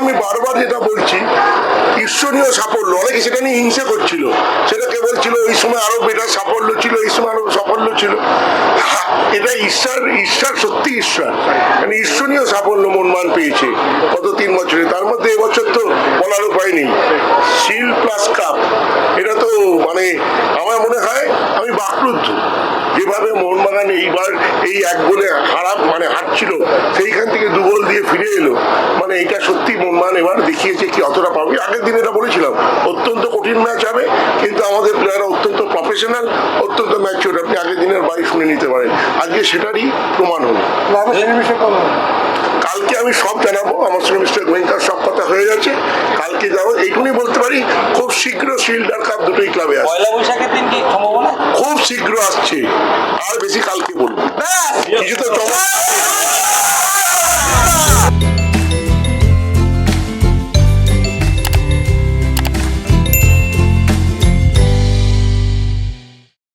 আমি বারবার যেটা বলছি, ঈশ্বরীয় সাফল্য, অনেকে সেটা নিয়ে হিংসে করছিল। সেটা কে বলছিল এই সময় আরও বেটার সাফল্য ছিল, এই সময় আরও সাফল্য ছিল। এটা ঈশ্বর ঈশ্বর সত্যি ঈশ্বর। মানে ঈশ্বরীয় সাফল্য মনমান পেয়েছে গত তিন বছরে। তার মধ্যে এবছর তো বলার উপায় নেই। শিল প্লাস কাপ, এটা তো মানে আমার মনে হয় আমি বাকরুদ্ধ। যেভাবে মোহনবাগান এইবার এই এক গোলে হারাপ মানে হারছিল, সেইখান থেকে দু গোল দিয়ে ফিরে এলো। মানে এবার দেখিয়েছে কি অতটা পাবে। আগের দিন এটা বলেছিলাম অত্যন্ত কঠিন ম্যাচ হবে কিন্তু আমাদের প্লেয়াররা অত্যন্ত প্রফেশনাল অত্যন্ত ম্যাচিওর আপনি আগের দিনের বাড়ি শুনে নিতে পারেন। আজকে সেটারই প্রমাণ হলো। হবে? কালকে আমি সব জানাব। আমার সঙ্গে মিস্টার গোয়েঙ্কার সব কথা হয়ে গেছে কালকে যাব। এইটুকুনি বলতে পারি খুব শীঘ্র শিল্ড আর কাপ দুটোই ক্লাবে আসবে। বৈশাখের দিন খুব শীঘ্র আসছে। আর বেশি কালকে বলব